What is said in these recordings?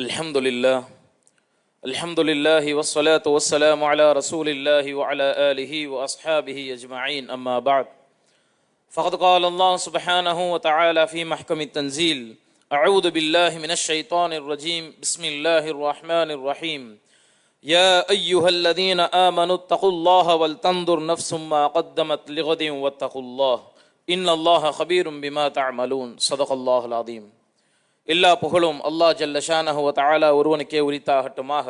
الحمد لله. الحمد لله والصلاة والسلام على رسول الله وعلى آله وأصحابه أجمعين. أما بعد فقد قال الله سبحانه وتعالى في محكم التنزيل أعوذ بالله من الشيطان الرجيم. بسم الله الرحمن الرحيم. يا أيها الذين آمنوا اتقوا الله ولتنظر نفس ما قدمت لغد واتقوا الله. إن الله خبير بما تعملون. صدق الله العظيم. எல்லா புகழும் அல்லாஹ் ஜல்லஷானஹுவ தாலா ஒருவனுக்கே உரித்தாகட்டுமாக.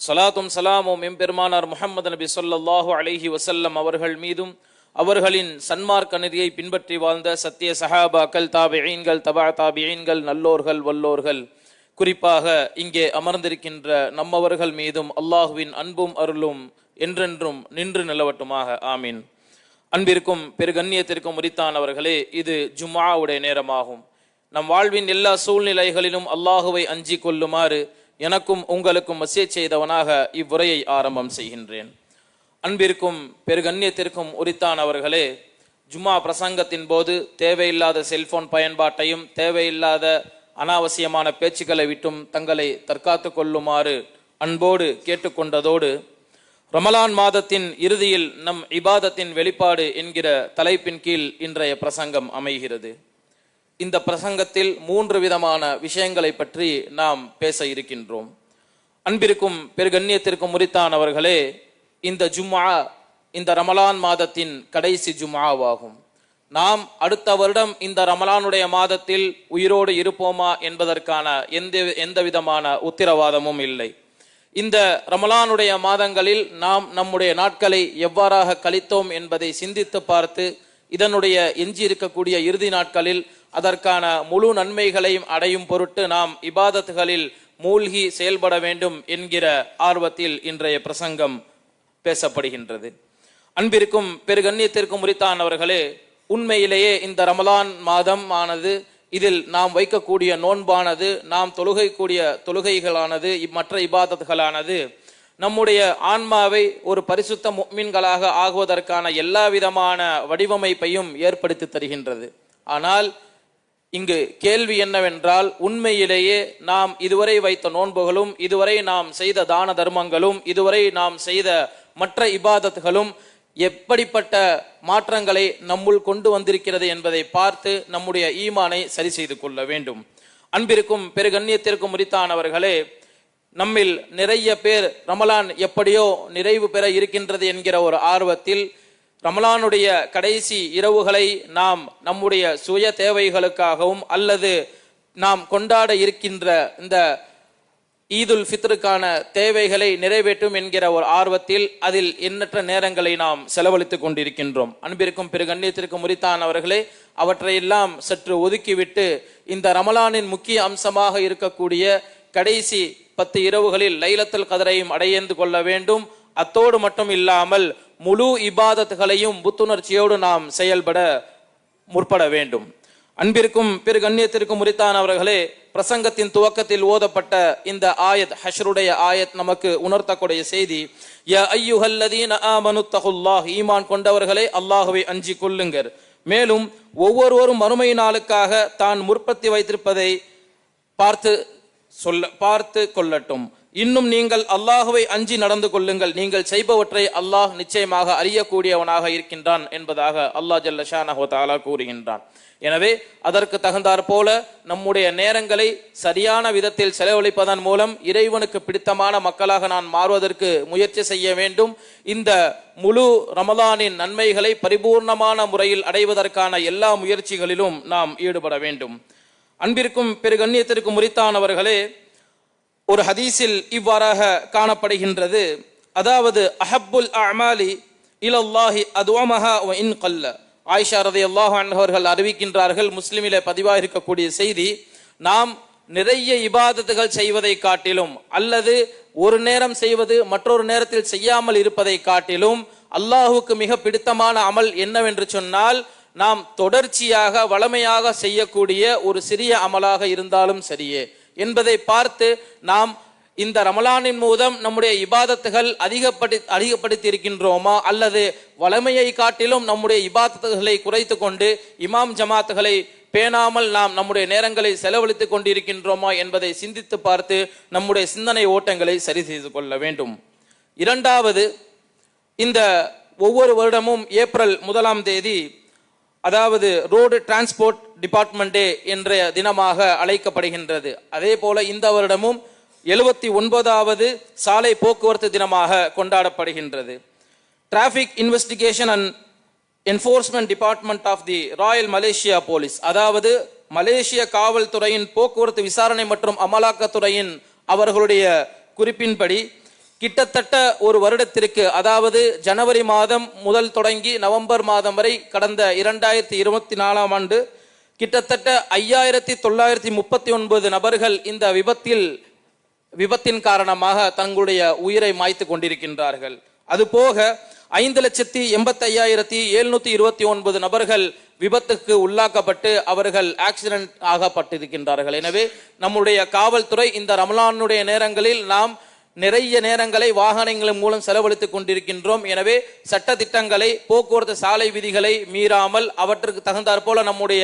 சலாத்தும் சலாமும் எம்பெருமானார் முஹம்மது நபி சொல்லாஹு அலஹி வசல்லம் அவர்கள் மீதும் அவர்களின் சன்மார்க்க நெறியை பின்பற்றி வாழ்ந்த சத்திய சஹாபாக்கள் தாபிஈன்கள் தபா தாபிஈன்கள் நல்லோர்கள் வல்லோர்கள். குறிப்பாக இங்கே அமர்ந்திருக்கின்ற நம்மவர்கள் மீதும் அல்லாஹுவின் அன்பும் அருளும் என்றென்றும் நின்று நிலவட்டுமாக. ஆமீன். அன்பிற்கும் பெருகண்ணியத்திற்கும் உரித்தானவர்களே இது ஜுமாவுடைய நேரமாகும். நம் வாழ்வின் எல்லா சூழ்நிலைகளிலும் அல்லாஹுவை அஞ்சி கொள்ளுமாறு எனக்கும் உங்களுக்கும் வசிய செய்தவனாக இவ்வுரையை ஆரம்பம் செய்கின்றேன். அன்பிற்கும் பெருகண்ணியத்திற்கும் உரித்தானவர்களே ஜும்மா பிரசங்கத்தின் போது தேவையில்லாத செல்போன் பயன்பாட்டையும் தேவையில்லாத அனாவசியமான பேச்சுக்களை விட்டும் தங்களை தற்காத்து கொள்ளுமாறு அன்போடு கேட்டுக்கொண்டதோடு ரமலான் மாதத்தின் இறுதியில் நம் இபாதத்தின் வெளிப்பாடு என்கிற தலைப்பின் கீழ் இன்றைய பிரசங்கம் அமைகிறது. இந்த பிரசங்கத்தில் மூன்று விதமான விஷயங்களை பற்றி நாம் பேச இருக்கின்றோம். அன்பிற்கும் பெருகண்ணியத்திற்கும் முறித்தானவர்களே இந்த ஜும்மா இந்த ரமலான் மாதத்தின் கடைசி ஜும்மாவாகும் நாம் அடுத்த வருடம் இந்த ரமலானுடைய மாதத்தில் உயிரோடு இருப்போமா என்பதற்கான எந்த எந்த விதமான உத்தரவாதமும் இல்லை. இந்த ரமலானுடைய மாதங்களில் நாம் நம்முடைய நாட்களை எவ்வாறாக கழித்தோம் என்பதை சிந்தித்து பார்த்து இதனுடைய எஞ்சி இருக்கக்கூடிய இறுதி நாட்களில் அதற்கான முழு நன்மைகளையும் அடையும் பொருட்டு நாம் இபாதத்துகளில் மூழ்கி செயல்பட வேண்டும் என்கிற ஆர்வத்தில் இன்றைய பிரசங்கம் பேசப்படுகின்றது. அன்பிற்கும் பெருகண்ணியத்திற்கும் உரித்தானவர்களே உண்மையிலேயே இந்த ரமலான் மாதம் ஆனது இதில் நாம் வைக்கக்கூடிய நோன்பானது நாம் தொழுகைக்கூடிய தொழுகைகளானது மற்ற இபாதத்துகளானது நம்முடைய ஆன்மாவை ஒரு பரிசுத்த முக்மின்களாக ஆகுவதற்கான எல்லா விதமான வடிவமைப்பையும் ஏற்படுத்தி தருகின்றது. ஆனால் இங்கு கேள்வி என்னவென்றால் உண்மையிலேயே நாம் இதுவரை வைத்த நோன்புகளும் இதுவரை நாம் செய்த தான தர்மங்களும் இதுவரை நாம் செய்த மற்ற இபாதத்துகளும் எப்படிப்பட்ட மாற்றங்களை நம்முள் கொண்டு வந்திருக்கிறது என்பதை பார்த்து நம்முடைய ஈமானை சரி செய்து கொள்ள வேண்டும். அன்பிற்கும் பெருகண்ணியத்திற்கும் முறித்தானவர்களே நம்மில் நிறைய பேர் ரமலான் எப்படியோ நிறைவு பெற இருக்கின்றது என்கிற ஒரு ஆர்வத்தில் ரமலானுடைய கடைசி இரவுகளை நாம் நம்முடைய சுய தேவைகளுக்காகவும் அல்லது நாம் கொண்டாட இருக்கின்ற இந்த ஈதுல் ஃபித்ருக்கான தேவைகளை நிறைவேற்றும் என்கிற ஒரு ஆர்வத்தில் அதில் எண்ணற்ற நேரங்களை நாம் செலவழித்துக் கொண்டிருக்கின்றோம். அன்பிற்கும் பிற கண்ணியத்திற்கும் முறித்தானவர்களே அவற்றையெல்லாம் சற்று ஒதுக்கிவிட்டு இந்த ரமலானின் முக்கிய அம்சமாக இருக்கக்கூடிய கடைசி பத்து இரவுகளில் லைலத்தல் கதரையும் அடையந்து கொள்ள வேண்டும். அத்தோடு மட்டும் இல்லாமல் முழு இபாதத்துகளையும் புத்துணர்ச்சியோடு நாம் செயல்பட முற்பட வேண்டும். அன்பிற்கும் பிற கண்ணியத்திற்கும் உரித்தானவர்களே பிரசங்கத்தின் துவக்கத்தில் ஓதப்பட்ட இந்த ஆயத் ஹஷ்ருடைய ஆயத் நமக்கு உணர்த்தக்கூடிய செய்தி ய ஐயுஹல்லதீன ஆமனு தகுல்லாஹ் ஈமான் கொண்டவர்களே அல்லாஹுவை அஞ்சி கொள்ளுங்கர் மேலும் ஒவ்வொருவரும் மறுமை நாளுக்காக தான் முற்பத்தி வைத்திருப்பதை பார்த்து சொல்ல பார்த்து கொள்ளட்டும். இன்னும் நீங்கள் அல்லாஹுவை அஞ்சி நடந்து கொள்ளுங்கள். நீங்கள் செய்பவற்றை அல்லாஹ் நிச்சயமாக அறியக்கூடியவனாக இருக்கின்றான் என்பதாக அல்லாஹ் ஜல்ல ஷானஹோ தாலா கூறுகின்றான். எனவே அதற்கு தகுந்தாற் போல நம்முடைய நேரங்களை சரியான விதத்தில் செலவழிப்பதன் மூலம் இறைவனுக்கு பிடித்தமான மக்களாக நான் மாறுவதற்கு முயற்சி செய்ய வேண்டும். இந்த முழு ரமலானின் நன்மைகளை பரிபூர்ணமான முறையில் அடைவதற்கான எல்லா முயற்சிகளிலும் நாம் ஈடுபட வேண்டும். அன்பிற்கும் பெருகண்ணியத்திற்கும் முறித்தானவர்களே ஒரு ஹதீஸில் இவ்வாறாக காணப்படுகின்றது. அதாவது அஹப்புல் அமாலி இலல்லாஹி அதுவமஹா வ இன் கல்ல. ஆயிஷா ரதி அல்லாஹ் அவர்கள் அறிவிக்கின்றார்கள் முஸ்லிமிலே பதிவாக இருக்கக்கூடிய செய்தி நாம் நிறைய இபாதத்துகள் செய்வதை காட்டிலும் அல்லது ஒரு நேரம் செய்வது மற்றொரு நேரத்தில் செய்யாமல் இருப்பதை காட்டிலும் அல்லாஹுக்கு மிக பிடித்தமான அமல் என்னவென்று சொன்னால் நாம் தொடர்ச்சியாக வளமையாக செய்யக்கூடிய ஒரு சிறிய அமலாக இருந்தாலும் சரியே. என்பதை பார்த்து நாம் இந்த ரமலானின் மூலம் நம்முடைய இபாதத்துகள் அதிகப்படி அதிகப்படுத்தி இருக்கின்றோமா அல்லது வளமையை காட்டிலும் நம்முடைய இபாதத்துகளை குறைத்து கொண்டு இமாம் ஜமாத்துகளை பேணாமல் நாம் நம்முடைய நேரங்களை செலவழித்துக் கொண்டிருக்கின்றோமா என்பதை சிந்தித்து பார்த்து நம்முடைய சிந்தனை ஓட்டங்களை சரி செய்து கொள்ள வேண்டும். இரண்டாவது இந்த ஒவ்வொரு வருடமும் ஏப்ரல் முதலாம் தேதி அதாவது ரோடு டிரான்ஸ்போர்ட் டிபார்ட்மெண்ட் டே என்ற தினமாக அழைக்கப்படுகின்றது. அதே போல இந்த வருடமும் எழுபத்தி ஒன்பதாவது சாலை போக்குவரத்து தினமாக கொண்டாடப்படுகின்றது. Traffic investigation and enforcement department of the Royal Malaysia Police அதாவது மலேசிய காவல்துறையின் போக்குவரத்து விசாரணை மற்றும் அமலாக்கத்துறையின் அவர்களுடைய குறிப்பின்படி கிட்டத்தட்ட ஒரு வருடத்திற்கு அதாவது ஜனவரி மாதம் முதல் தொடங்கி நவம்பர் மாதம் வரை கடந்த இரண்டாயிரத்தி இருபத்தி நாலாம் ஆண்டு கிட்டத்தட்ட ஐயாயிரத்தி தொள்ளாயிரத்தி முப்பத்தி ஒன்பது நபர்கள் இந்த விபத்தில் விபத்தின் காரணமாக தங்களுடைய உயிரை மாய்த்து கொண்டிருக்கின்றார்கள். அதுபோக ஐந்து லட்சத்தி எண்பத்தி ஐயாயிரத்தி எழுநூத்தி இருபத்தி ஒன்பது நபர்கள் விபத்துக்கு உள்ளாக்கப்பட்டு அவர்கள் ஆக்சிடென்ட் ஆகப்பட்டிருக்கின்றார்கள். எனவே நம்முடைய காவல்துறை இந்த ரமலானுடைய நேரங்களில் நாம் நிறைய நேரங்களை வாகனங்களின் மூலம் செலவழித்துக் கொண்டிருக்கின்றோம். எனவே சட்ட திட்டங்களை போக்குவரத்து சாலை விதிகளை மீறாமல் அவற்றுக்கு தகுந்தாற் போல நம்முடைய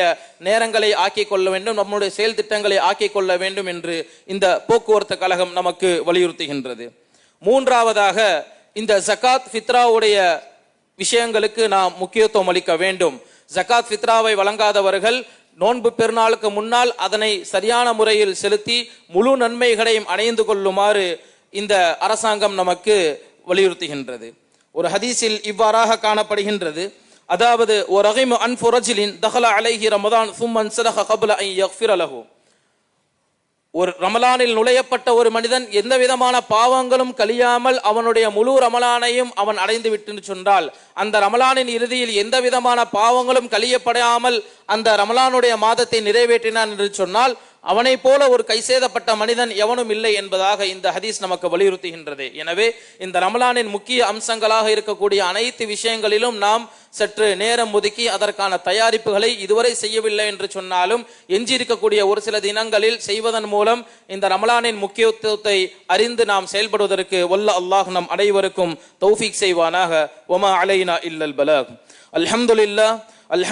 நேரங்களை ஆக்கிக் கொள்ள வேண்டும் நம்முடைய செயல் திட்டங்களை ஆக்கிக் கொள்ள வேண்டும் என்று இந்த போக்குவரத்து கழகம் நமக்கு வலியுறுத்துகின்றது. மூன்றாவதாக இந்த ஜக்காத் ஃபித்ராவுடைய விஷயங்களுக்கு நாம் முக்கியத்துவம் அளிக்க வேண்டும். ஜகாத் ஃபித்ராவை வழங்காதவர்கள் நோன்பு பெருநாளுக்கு முன்னால் அதனை சரியான முறையில் செலுத்தி முழு நன்மைகளையும் அடைந்து கொள்ளுமாறு இந்த அரசாங்கம் நமக்கு வலியுறுத்துகின்றது. ஒரு ஹதீஸில் இவ்வாறாக காணப்படுகின்றது. அதாவது ஒரு ரஹிமு அன்ஃபுரஜிலின் தஹல அலைஹி ரமதான் சும்மன் சதஹ கபுல ஐ யக்ஃபிர லஹு. ஒரு ரமலானில் நுழையப்பட்ட ஒரு மனிதன் எந்த விதமான பாவங்களும் கழியாமல் அவனுடைய முழு ரமலானையும் அவன் அடைந்து விட்டு சொன்னால் அந்த ரமலானின் இறுதியில் எந்த விதமான பாவங்களும் கழியப்படாமல் அந்த ரமலானுடைய மாதத்தை நிறைவேற்றினான் என்று சொன்னால் அவனை போல ஒரு கைசேதப்பட்ட மனிதன் எவனும் இல்லை என்பதாக இந்த ஹதீஸ் நமக்கு வலியுறுத்துகின்றது. எனவே இந்த ரமலானின் முக்கிய அம்சங்களாக இருக்கக்கூடிய அனைத்து விஷயங்களிலும் நாம் சற்று நேரம் ஒதுக்கி அதற்கான தயாரிப்புகளை இதுவரை செய்யவில்லை என்று சொன்னாலும் எஞ்சியிருக்கக்கூடிய ஒரு சில தினங்களில் செய்வதன் மூலம் இந்த ரமலானின் முக்கியத்துவத்தை அறிந்து நாம் செயல்படுவதற்கு வல்ல அல்லாஹ் நம் அனைவருக்கும் தௌஃபீக் செய்வானாக. ஒமா அலைனா இல்லல் பலக். அல்ஹம்துல்லா